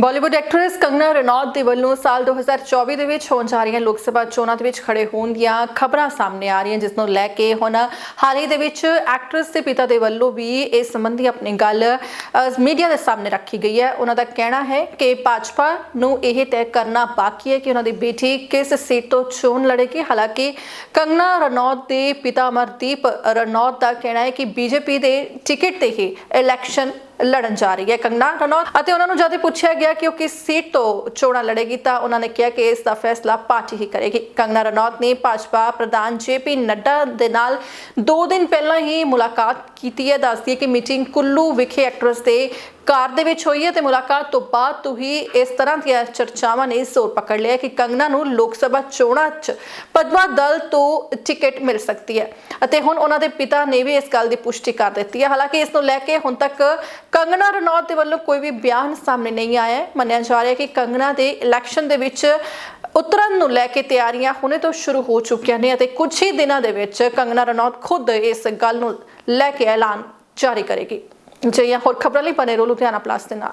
Bollywood actress Kangana Ranaut ਦੇ ਵੱਲੋਂ ਸਾਲ 2024 ਦੇ ਵਿੱਚ ਹੋਣ ਜਾ ਰਹੀਆਂ ਲੋਕ ਸਭਾ ਚੋਣਾਂ ਦੇ ਵਿੱਚ ਖੜੇ ਹੋਣ ਦੀਆਂ ਖਬਰਾਂ ਸਾਹਮਣੇ ਆ ਰਹੀਆਂ, ਜਿਸ ਨੂੰ ਲੈ ਕੇ ਹੁਣ ਹਾਲ ਹੀ ਦੇ ਵਿੱਚ ਐਕਟਰੈਸ ਦੇ ਪਿਤਾ ਦੇ ਵੱਲੋਂ ਵੀ ਇਸ ਸੰਬੰਧੀ ਆਪਣੀ ਗੱਲ ਮੀਡੀਆ ਦੇ ਸਾਹਮਣੇ ਰੱਖੀ ਗਈ ਹੈ। ਉਹਨਾਂ ਦਾ ਕਹਿਣਾ ਹੈ ਕਿ ਭਾਜਪਾ ਨੂੰ ਇਹ ਤੈਅ ਕਰਨਾ ਬਾਕੀ ਹੈ ਕਿ ਉਹਨਾਂ ਦੀ ਬੇਟੀ ਕਿਸ ਸੀਟ ਤੋਂ ਚੋਣ ਲੜੇਗੀ। ਹਾਲਾਂਕਿ ਕੰਗਨਾ ਰਣੌਤ ਦੇ ਪਿਤਾ ਅਮਰਦੀਪ ਰਣੌਤ ਦਾ ਕਹਿਣਾ ਹੈ ਕਿ ਬੀਜੇਪੀ ਦੇ ਟਿਕਟ ਤੇ ਹੀ ਇਲੈਕਸ਼ਨ ਲੜਨ ਜਾ ਰਹੀ ਹੈ। ਕੰਗਨਾ ਰਣੌਤ ਅਤੇ ਉਹਨਾਂ ਨੂੰ ਜਦ ਪੁੱਛਿਆ ਗਿਆ ਕਿ ਉਹ ਕਿਸ ਸੀਟ ਤੋਂ ਚੋਣਾਂ ਲੜੇਗੀ, ਤਾਂ ਉਹਨਾਂ ਨੇ ਕਿਹਾ ਕਿ ਇਸ ਦਾ ਫੈਸਲਾ ਪਾਰਟੀ ਹੀ ਕਰੇਗੀ। ਕੰਗਨਾ ਰਣੌਤ ਨੇ ਭਾਜਪਾ ਪ੍ਰਧਾਨ ਜੇਪੀ ਨੱਡਾ ਦੇ ਨਾਲ 2 ਦਿਨ ਪਹਿਲਾਂ ਹੀ ਮੁਲਾਕਾਤ ਕੀਤੀ ਹੈ। ਦੱਸਦੀ ਹੈ ਕਿ ਮੀਟਿੰਗ ਕੁੱਲੂ ਵਿਖੇ ਐਕਟਰਸ ਦੇ ਕਾਰ ਦੇ ਵਿੱਚ ਹੋਈ ਹੈ ਤੇ ਮੁਲਾਕਾਤ ਤੋਂ ਬਾਅਦ ਤੋਂ ਹੀ ਇਸ ਤਰ੍ਹਾਂ ਦੀਆਂ ਚਰਚਾਵਾਂ ਨੇ ਜ਼ੋਰ ਪਕੜ ਲਿਆ ਕਿ ਕੰਗਨਾ ਨੂੰ ਲੋਕ ਸਭਾ ਚੋਣਾਂ 'ਚ ਪਦਮਾ ਦਲ ਤੋਂ ਟਿਕਟ ਮਿਲ ਸਕਦੀ ਹੈ। ਅਤੇ ਹੁਣ ਉਹਨਾਂ ਦੇ ਪਿਤਾ ਨੇ ਵੀ ਇਸ ਗੱਲ ਦੀ ਪੁਸ਼ਟੀ ਕਰ ਦਿੱਤੀ ਹੈ। ਹਾਲਾਂਕਿ ਇਸ ਨੂੰ ਲੈ ਕੇ ਹੁਣ ਤੱਕ ਕੰਗਨਾ ਰਣੌਤ ਦੇ ਵੱਲੋਂ ਕੋਈ ਵੀ ਬਿਆਨ ਸਾਹਮਣੇ ਨਹੀਂ ਆਇਆ ਹੈ। ਮੰਨਿਆ ਜਾ ਰਿਹਾ ਹੈ ਕਿ ਕੰਗਨਾ ਦੇ ਇਲੈਕਸ਼ਨ ਦੇ ਵਿੱਚ ਉਤਰਨ ਨੂੰ ਲੈ ਕੇ ਤਿਆਰੀਆਂ ਹੁਣੇ ਤੋਂ ਸ਼ੁਰੂ ਹੋ ਚੁੱਕੀਆਂ ਨੇ ਅਤੇ ਕੁਝ ਹੀ ਦਿਨਾਂ ਦੇ ਵਿੱਚ ਕੰਗਨਾ ਰਣੌਤ ਖੁਦ ਇਸ ਗੱਲ ਨੂੰ ਲੈ ਕੇ ਐਲਾਨ ਜਾਰੀ ਕਰੇਗੀ। ਜਈਆਂ ਹੋਰ ਖਬਰਾਂ ਲਈ ਬਨੇ ਰਹੋ ਲੁਧਿਆਣਾ ਪਲੱਸ ਦੇ ਨਾਲ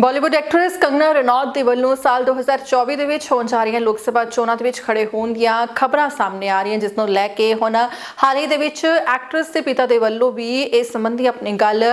ਬਾਲੀਵੁੱਡ ਐਕਟਰੈਸ ਕੰਗਨਾ ਰਣੌਤ ਦੇ ਵੱਲੋਂ ਸਾਲ 2024 ਦੇ ਵਿੱਚ ਹੋਣ ਜਾ ਰਹੀਆਂ ਲੋਕ ਸਭਾ ਚੋਣਾਂ ਦੇ ਵਿੱਚ ਖੜੇ ਹੋਣ ਦੀਆਂ ਖਬਰਾਂ ਸਾਹਮਣੇ ਆ ਰਹੀਆਂ ਜਿਸ ਨੂੰ ਲੈ ਕੇ ਹੁਣ ਹਾਲ ਹੀ ਦੇ ਵਿੱਚ ਐਕਟਰੈਸ ਦੇ ਪਿਤਾ ਦੇ ਵੱਲੋਂ ਵੀ ਇਸ ਸੰਬੰਧੀ ਆਪਣੀ ਗੱਲ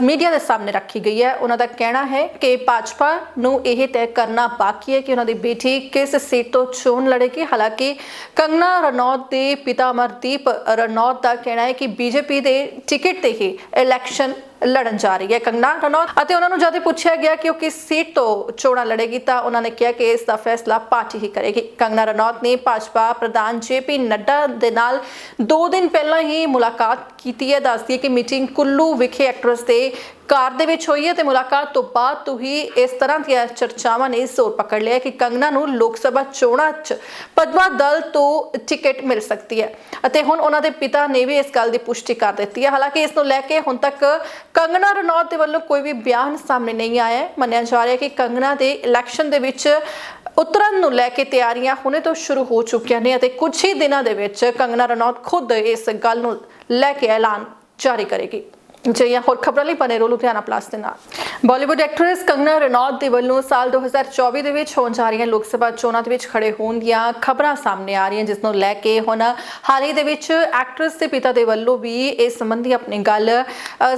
ਮੀਡੀਆ ਦੇ ਸਾਹਮਣੇ ਰੱਖੀ ਗਈ ਹੈ ਉਹਨਾਂ ਦਾ ਕਹਿਣਾ ਹੈ ਕਿ ਭਾਜਪਾ ਨੂੰ ਇਹ ਤੈਅ ਕਰਨਾ ਬਾਕੀ ਹੈ ਕਿ ਉਹਨਾਂ ਦੀ ਬੇਟੀ ਕਿਸ ਸੀਟ ਤੋਂ ਚੋਣ ਲੜੇਗੀ ਹਾਲਾਂਕਿ ਕੰਗਨਾ ਰਣੌਤ ਦੇ ਪਿਤਾ ਅਮਰਦੀਪ ਰਣੌਤ ਦਾ ਕਹਿਣਾ ਹੈ ਕਿ ਬੀਜੇਪੀ ਦੇ ਟਿਕਟ ਤੇ ਹੀ ਇਲੈਕਸ਼ਨ ਲੜਨ ਜਾ ਰਹੀ ਹੈ। ਕੰਗਨਾ ਰਣੌਤ ਅਤੇ ਉਹਨਾਂ ਨੂੰ ਜਦ ਪੁੱਛਿਆ ਗਿਆ ਕਿ ਉਹ ਕਿਸ ਸੀਟ ਤੋਂ ਚੋਣਾਂ ਲੜੇਗੀ, ਤਾਂ ਉਹਨਾਂ ਨੇ ਕਿਹਾ ਕਿ ਇਸ ਦਾ ਫੈਸਲਾ ਪਾਰਟੀ ਹੀ ਕਰੇਗੀ। ਕੰਗਨਾ ਰਣੌਤ ਨੇ ਭਾਜਪਾ ਪ੍ਰਧਾਨ ਜੇਪੀ ਨੱਡਾ ਦੇ ਨਾਲ 2 ਦਿਨ ਪਹਿਲਾਂ ਹੀ ਮੁਲਾਕਾਤ ਕੀਤੀ ਹੈ। ਦੱਸਦੀ ਹੈ ਕਿ ਮੀਟਿੰਗ ਕੁੱਲੂ ਵਿਖੇ ਐਕਟਰਸ ਦੇ ਕਾਰ ਦੇ ਵਿੱਚ ਹੋਈ ਹੈ ਤੇ ਮੁਲਾਕਾਤ ਤੋਂ ਬਾਅਦ ਤੋਂ ਹੀ ਇਸ ਤਰ੍ਹਾਂ ਦੀਆਂ ਚਰਚਾਵਾਂ ਨੇ ਜ਼ੋਰ ਪਕੜ ਲਿਆ ਕਿ ਕੰਗਨਾ ਨੂੰ ਲੋਕ ਸਭਾ ਚੋਣਾਂ 'ਚ ਪਦਮਾ ਦਲ ਤੋਂ ਟਿਕਟ ਮਿਲ ਸਕਦੀ ਹੈ। ਅਤੇ ਹੁਣ ਉਹਨਾਂ ਦੇ ਪਿਤਾ ਨੇ ਵੀ ਇਸ ਗੱਲ ਦੀ ਪੁਸ਼ਟੀ ਕਰ ਦਿੱਤੀ ਹੈ। ਹਾਲਾਂਕਿ ਇਸ ਨੂੰ ਲੈ ਕੇ ਹੁਣ ਤੱਕ ਕੰਗਨਾ ਰਣੌਤ ਦੇ ਵੱਲੋਂ ਕੋਈ ਵੀ ਬਿਆਨ ਸਾਹਮਣੇ ਨਹੀਂ ਆਇਆ ਹੈ। ਮੰਨਿਆ ਜਾ ਰਿਹਾ ਹੈ ਕਿ ਕੰਗਨਾ ਦੇ ਇਲੈਕਸ਼ਨ ਦੇ ਵਿੱਚ ਉਤਰਨ ਨੂੰ ਲੈ ਕੇ ਤਿਆਰੀਆਂ ਹੁਣੇ ਤੋਂ ਸ਼ੁਰੂ ਹੋ ਚੁੱਕੀਆਂ ਨੇ ਅਤੇ ਕੁਝ ਹੀ ਦਿਨਾਂ ਦੇ ਵਿੱਚ ਕੰਗਨਾ ਰਣੌਤ ਖੁਦ ਇਸ ਗੱਲ ਨੂੰ ਲੈ ਕੇ ਐਲਾਨ ਜਾਰੀ ਕਰੇਗੀ। ਜਈਆਂ ਹੋਰ ਖਬਰਾਂ ਲਈ ਬਨੇ ਰਹੋ ਲੁਧਿਆਣਾ ਪਲੱਸ ਦੇ ਨਾਲ ਬਾਲੀਵੁੱਡ ਐਕਟਰੈਸ ਕੰਗਨਾ ਰਣੌਤ ਦੇ ਵੱਲੋਂ ਸਾਲ 2024 ਦੇ ਵਿੱਚ ਹੋਣ ਜਾ ਰਹੀਆਂ ਲੋਕ ਸਭਾ ਚੋਣਾਂ ਦੇ ਵਿੱਚ ਖੜੇ ਹੋਣ ਦੀਆਂ ਖਬਰਾਂ ਸਾਹਮਣੇ ਆ ਰਹੀਆਂ ਜਿਸ ਨੂੰ ਲੈ ਕੇ ਹੁਣ ਹਾਲ ਹੀ ਦੇ ਵਿੱਚ ਐਕਟਰੈਸ ਦੇ ਪਿਤਾ ਦੇ ਵੱਲੋਂ ਵੀ ਇਸ ਸੰਬੰਧੀ ਆਪਣੀ ਗੱਲ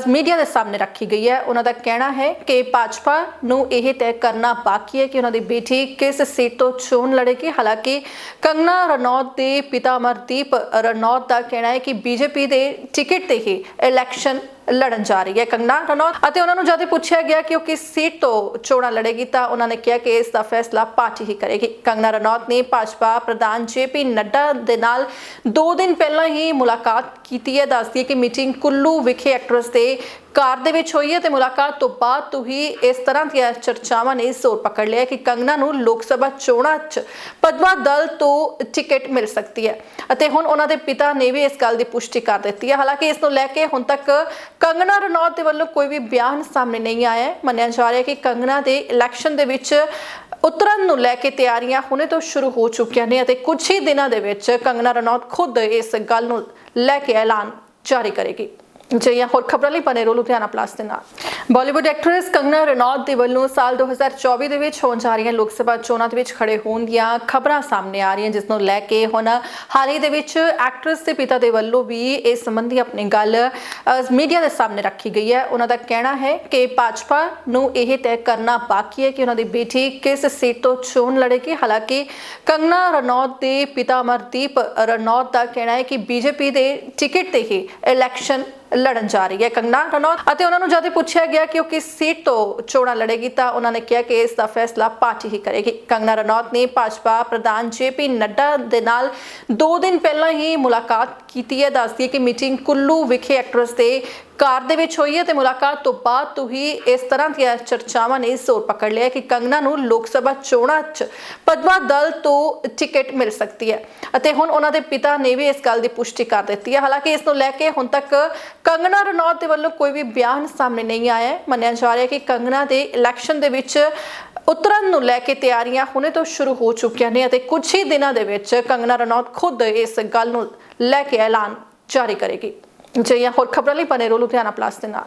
ਮੀਡੀਆ ਦੇ ਸਾਹਮਣੇ ਰੱਖੀ ਗਈ ਹੈ ਉਹਨਾਂ ਦਾ ਕਹਿਣਾ ਹੈ ਕਿ ਭਾਜਪਾ ਨੂੰ ਇਹ ਤੈਅ ਕਰਨਾ ਬਾਕੀ ਹੈ ਕਿ ਉਹਨਾਂ ਦੀ ਬੇਟੀ ਕਿਸ ਸੀਟ ਤੋਂ ਚੋਣ ਲੜੇਗੀ ਹਾਲਾਂਕਿ ਕੰਗਨਾ ਰਣੌਤ ਦੇ ਪਿਤਾ ਅਮਰਦੀਪ ਰਣੌਤ ਦਾ ਕਹਿਣਾ ਹੈ ਕਿ ਬੀਜੇਪੀ ਦੇ ਟਿਕਟ ਤੇ ਹੀ ਇਲੈਕਸ਼ਨ ਲੜਨ ਜਾ ਰਹੀ ਹੈ। ਕੰਗਨਾ ਰਣੌਤ ਅਤੇ ਉਹਨਾਂ ਨੂੰ ਜਦ ਪੁੱਛਿਆ ਗਿਆ ਕਿ ਉਹ ਕਿਸ ਸੀਟ ਤੋਂ ਚੋਣਾਂ ਲੜੇਗੀ, ਤਾਂ ਉਹਨਾਂ ਨੇ ਕਿਹਾ ਕਿ ਇਸ ਦਾ ਫੈਸਲਾ ਪਾਰਟੀ ਹੀ ਕਰੇਗੀ। ਕੰਗਨਾ ਰਣੌਤ ਨੇ ਭਾਜਪਾ ਪ੍ਰਧਾਨ ਜੇਪੀ ਨੱਡਾ ਦੇ ਨਾਲ 2 ਦਿਨ ਪਹਿਲਾਂ ਹੀ ਮੁਲਾਕਾਤ ਕੀਤੀ ਹੈ। ਦੱਸਦੀ ਹੈ ਕਿ ਮੀਟਿੰਗ ਕੁੱਲੂ ਵਿਖੇ ਐਕਟਰਸ ਦੇ ਕਾਰ ਦੇ ਵਿੱਚ ਹੋਈ ਹੈ ਤੇ ਮੁਲਾਕਾਤ ਤੋਂ ਬਾਅਦ ਤੋਂ ਹੀ ਇਸ ਤਰ੍ਹਾਂ ਦੀਆਂ ਚਰਚਾਵਾਂ ਨੇ ਜ਼ੋਰ ਪਕੜ ਲਿਆ ਕਿ ਕੰਗਨਾ ਨੂੰ ਲੋਕ ਸਭਾ ਚੋਣਾਂ 'ਚ ਪਦਮਾ ਦਲ ਤੋਂ ਟਿਕਟ ਮਿਲ ਸਕਦੀ ਹੈ। ਅਤੇ ਹੁਣ ਉਹਨਾਂ ਦੇ ਪਿਤਾ ਨੇ ਵੀ ਇਸ ਗੱਲ ਦੀ ਪੁਸ਼ਟੀ ਕਰ ਦਿੱਤੀ ਹੈ। ਹਾਲਾਂਕਿ ਇਸ ਨੂੰ ਲੈ ਕੇ ਹੁਣ ਤੱਕ ਕੰਗਨਾ ਰਣੌਤ ਦੇ ਵੱਲੋਂ ਕੋਈ ਵੀ ਬਿਆਨ ਸਾਹਮਣੇ ਨਹੀਂ ਆਇਆ ਹੈ। ਮੰਨਿਆ ਜਾ ਰਿਹਾ ਹੈ ਕਿ ਕੰਗਨਾ ਦੇ ਇਲੈਕਸ਼ਨ ਦੇ ਵਿੱਚ ਉਤਰਨ ਨੂੰ ਲੈ ਕੇ ਤਿਆਰੀਆਂ ਹੁਣੇ ਤੋਂ ਸ਼ੁਰੂ ਹੋ ਚੁੱਕੀਆਂ ਨੇ ਅਤੇ ਕੁਝ ਹੀ ਦਿਨਾਂ ਦੇ ਵਿੱਚ ਕੰਗਨਾ ਰਣੌਤ ਖੁਦ ਇਸ ਗੱਲ ਨੂੰ ਲੈ ਕੇ ਐਲਾਨ ਜਾਰੀ ਕਰੇਗੀ। ਜਈਆਂ ਹੋਰ ਖਬਰਾਂ ਲਈ ਬਨੇ ਰਹੋ ਲੁਧਿਆਣਾ ਪਲੱਸ ਦੇ ਨਾਲ ਬਾਲੀਵੁੱਡ ਐਕਟਰੈਸ ਕੰਗਨਾ ਰਣੌਤ ਦੇ ਵੱਲੋਂ ਸਾਲ 2024 ਦੇ ਵਿੱਚ ਹੋਣ ਜਾ ਰਹੀਆਂ ਲੋਕ ਸਭਾ ਚੋਣਾਂ ਦੇ ਵਿੱਚ ਖੜੇ ਹੋਣ ਦੀਆਂ ਖਬਰਾਂ ਸਾਹਮਣੇ ਆ ਰਹੀਆਂ ਜਿਸ ਨੂੰ ਲੈ ਕੇ ਹੁਣ ਹਾਲ ਹੀ ਦੇ ਵਿੱਚ ਐਕਟਰੈਸ ਦੇ ਪਿਤਾ ਦੇ ਵੱਲੋਂ ਵੀ ਇਸ ਸੰਬੰਧੀ ਆਪਣੀ ਗੱਲ ਮੀਡੀਆ ਦੇ ਸਾਹਮਣੇ ਰੱਖੀ ਗਈ ਹੈ। ਉਹਨਾਂ ਦਾ ਕਹਿਣਾ ਹੈ ਕਿ ਭਾਜਪਾ ਨੂੰ ਇਹ ਤੈਅ ਕਰਨਾ ਬਾਕੀ ਹੈ ਕਿ ਉਹਨਾਂ ਦੀ ਬੇਟੀ ਕਿਸ ਸੀਟ ਤੋਂ ਚੋਣ ਲੜੇਗੀ। ਹਾਲਾਂਕਿ ਕੰਗਨਾ ਰਣੌਤ ਦੇ ਪਿਤਾ ਅਮਰਦੀਪ ਰਣੌਤ ਦਾ ਕਹਿਣਾ ਹੈ ਕਿ ਬੀਜੇਪੀ ਦੇ ਟਿਕਟ ਤੇ ਹੀ ਇਲੈਕਸ਼ਨ ਲੜਨ ਜਾ ਰਹੀ ਹੈ। ਕੰਗਨਾ ਰਣੌਤ ਅਤੇ ਉਹਨਾਂ ਨੂੰ ਜਦ ਪੁੱਛਿਆ ਗਿਆ ਕਿ ਉਹ ਕਿਸ ਸੀਟ ਤੋਂ ਚੋਣਾਂ ਲੜੇਗੀ, ਤਾਂ ਉਹਨਾਂ ਨੇ ਕਿਹਾ ਕਿ ਇਸ ਦਾ ਫੈਸਲਾ ਪਾਰਟੀ ਹੀ ਕਰੇਗੀ। ਕੰਗਨਾ ਰਣੌਤ ਨੇ ਭਾਜਪਾ ਪ੍ਰਧਾਨ ਜੇਪੀ ਨੱਡਾ ਦੇ ਨਾਲ 2 ਦਿਨ ਪਹਿਲਾਂ ਹੀ ਮੁਲਾਕਾਤ ਕੀਤੀ ਹੈ। ਦੱਸਦੀ ਹੈ ਕਿ ਮੀਟਿੰਗ ਕੁੱਲੂ ਵਿਖੇ ਐਕਟਰਸ ਦੇ ਕਾਰ ਦੇ ਵਿੱਚ ਹੋਈ ਹੈ ਤੇ ਮੁਲਾਕਾਤ ਤੋਂ ਬਾਅਦ ਤੋਂ ਹੀ ਇਸ ਤਰ੍ਹਾਂ ਦੀਆਂ ਚਰਚਾਵਾਂ ਨੇ ਜ਼ੋਰ ਪਕੜ ਲਿਆ ਕਿ ਕੰਗਨਾ ਨੂੰ ਲੋਕ ਸਭਾ ਚੋਣਾਂ 'ਚ ਪਦਮਾ ਦਲ ਤੋਂ ਟਿਕਟ ਮਿਲ ਸਕਦੀ ਹੈ। ਅਤੇ ਹੁਣ ਉਹਨਾਂ ਦੇ ਪਿਤਾ ਨੇ ਵੀ ਇਸ ਗੱਲ ਦੀ ਪੁਸ਼ਟੀ ਕਰ ਦਿੱਤੀ ਹੈ। ਹਾਲਾਂਕਿ ਇਸ ਨੂੰ ਲੈ ਕੇ ਹੁਣ ਤੱਕ ਕੰਗਨਾ ਰਣੌਤ ਦੇ ਵੱਲੋਂ ਕੋਈ ਵੀ ਬਿਆਨ ਸਾਹਮਣੇ ਨਹੀਂ ਆਇਆ। ਹੈ ਮੰਨਿਆ ਜਾ ਰਿਹਾ ਹੈ ਕਿ ਕੰਗਨਾ ਦੇ ਇਲੈਕਸ਼ਨ ਦੇ ਵਿੱਚ ਉਤਰਨ ਨੂੰ ਲੈ ਕੇ ਤਿਆਰੀਆਂ ਹੁਣੇ ਤੋਂ ਸ਼ੁਰੂ ਹੋ ਚੁੱਕੀਆਂ ਨੇ ਅਤੇ ਕੁਝ ਹੀ ਦਿਨਾਂ ਦੇ ਵਿੱਚ ਕੰਗਨਾ ਰਣੌਤ ਖੁਦ ਇਸ ਗੱਲ ਨੂੰ ਲੈ ਕੇ ਐਲਾਨ ਜਾਰੀ ਕਰੇਗੀ। ਜਈਆਂ ਹੋਰ ਖਬਰਾਂ ਲਈ ਬਨੇ ਰਹੋ ਲੁਧਿਆਣਾ ਪਲੱਸ ਦੇ ਨਾਲ।